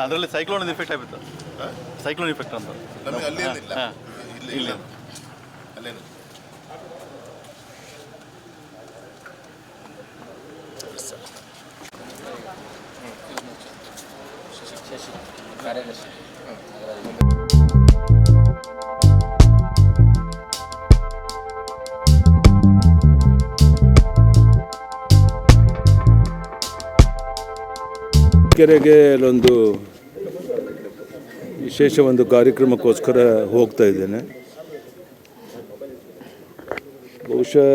ಅದರಲ್ಲಿ cyclone effect ಆಗಿತ್ತು cyclone effect ಅಂತ. ನಮಗೆ ಹಾ. ಇಲ್ಲ ಇಲ್ಲ ಅಲ್ಲೇನು ಕಾರ್ಯದರ್ಶಿ ಕೆರೆಗೆ ಅಲ್ಲೊಂದು ವಿಶೇಷ ಒಂದು ಕಾರ್ಯಕ್ರಮಕ್ಕೋಸ್ಕರ ಹೋಗ್ತಾ ಇದ್ದೇನೆ. ಬಹುಶಃ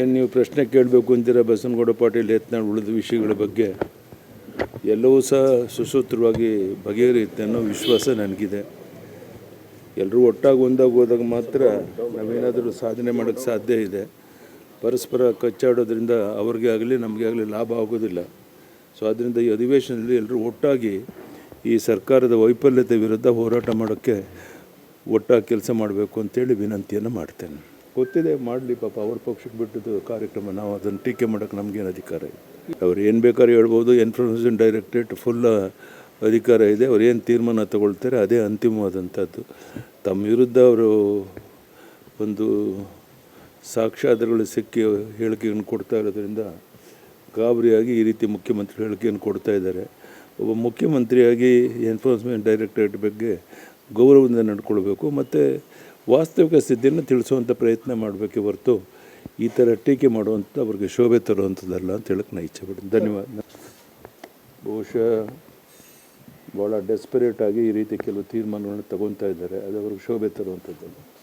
ಏನು ನೀವು ಪ್ರಶ್ನೆ ಕೇಳಬೇಕು ಅಂತೀರ? ಬಸನಗೌಡ ಪಾಟೀಲ್ ಯತ್ನಾಳ್ ಉಳಿದ ವಿಷಯಗಳ ಬಗ್ಗೆ. ಎಲ್ಲವೂ ಸಹ ಸುಸೂತ್ರವಾಗಿ ಬಗೆಹರಿಯುತ್ತೆ ಅನ್ನೋ ವಿಶ್ವಾಸ ನನಗಿದೆ. ಎಲ್ಲರೂ ಒಟ್ಟಾಗಿ ಒಂದಾಗಿ ಹೋದಾಗ ಮಾತ್ರ ನಾವೇನಾದರೂ ಸಾಧನೆ ಮಾಡೋಕ್ಕೆ ಸಾಧ್ಯ ಇದೆ. ಪರಸ್ಪರ ಕಚ್ಚಾಡೋದ್ರಿಂದ ಅವ್ರಿಗೆ ಆಗಲಿ ನಮಗೆ ಆಗಲಿ ಲಾಭ ಆಗೋದಿಲ್ಲ. ಸೊ ಅದರಿಂದ ಈ ಅಧಿವೇಶನದಲ್ಲಿ ಎಲ್ಲರೂ ಒಟ್ಟಾಗಿ ಈ ಸರ್ಕಾರದ ವೈಫಲ್ಯತೆ ವಿರುದ್ಧ ಹೋರಾಟ ಮಾಡೋಕ್ಕೆ ಒಟ್ಟಾಗಿ ಕೆಲಸ ಮಾಡಬೇಕು ಅಂತೇಳಿ ವಿನಂತಿಯನ್ನು ಮಾಡ್ತೇನೆ. ಗೊತ್ತಿದೆ ಮಾಡಲಿ ಪಾಪ ಅವ್ರ ಪಕ್ಷಕ್ಕೆ ಬಿಟ್ಟಿದ್ದು ಕಾರ್ಯಕ್ರಮ ನಾವು ಅದನ್ನು ಟೀಕೆ ಮಾಡೋಕ್ಕೆ ನಮಗೇನು ಅಧಿಕಾರ ಇದೆ ಅವ್ರು ಏನು ಬೇಕಾದ್ರೂ ಹೇಳ್ಬೋದು ಇನ್ಫಾರ್ಮೇಷನ್ ಡೈರೆಕ್ಟರೇಟ್ ಫುಲ್ ಅಧಿಕಾರ ಇದೆ ಅವ್ರು ಏನು ತೀರ್ಮಾನ ತಗೊಳ್ತಾರೆ ಅದೇ ಅಂತಿಮವಾದಂಥದ್ದು. ತಮ್ಮ ವಿರುದ್ಧ ಅವರು ಒಂದು ಸಾಕ್ಷ್ಯಾಧಾರಗಳು ಸಿಕ್ಕಿ ಹೇಳಿಕೆಯನ್ನು ಕೊಡ್ತಾ ಇರೋದ್ರಿಂದ ಗಾಬರಿಯಾಗಿ ಈ ರೀತಿ ಮುಖ್ಯಮಂತ್ರಿ ಹೇಳಿಕೆಯನ್ನು ಕೊಡ್ತಾ ಇದ್ದಾರೆ. ಒಬ್ಬ ಮುಖ್ಯಮಂತ್ರಿಯಾಗಿ ಎನ್ಫೋರ್ಸ್ಮೆಂಟ್ ಡೈರೆಕ್ಟರೇಟ್ ಬಗ್ಗೆ ಗೌರವದಿಂದ ನಡ್ಕೊಳ್ಬೇಕು, ಮತ್ತು ವಾಸ್ತವಿಕ ಸ್ಥಿತಿಯನ್ನು ತಿಳಿಸುವಂಥ ಪ್ರಯತ್ನ ಮಾಡಬೇಕೆ ಹೊರತು ಈ ಥರ ಟೀಕೆ ಮಾಡುವಂಥ ಅವ್ರಿಗೆ ಶೋಭೆ ತರುವಂಥದ್ದಲ್ಲ ಅಂತ ಹೇಳಕ್ಕೆ ನಾನು ಇಚ್ಛೆ ಪಡ್ತೀನಿ. ಧನ್ಯವಾದ. ಬಹುಶಃ ಭಾಳ ಡೆಸ್ಪರೇಟ್ ಆಗಿ ಈ ರೀತಿ ಕೆಲವು ತೀರ್ಮಾನಗಳನ್ನ ತಗೊತಾ ಇದ್ದಾರೆ, ಅದು ಅವ್ರಿಗೆ ಶೋಭೆ ತರುವಂಥದ್ದು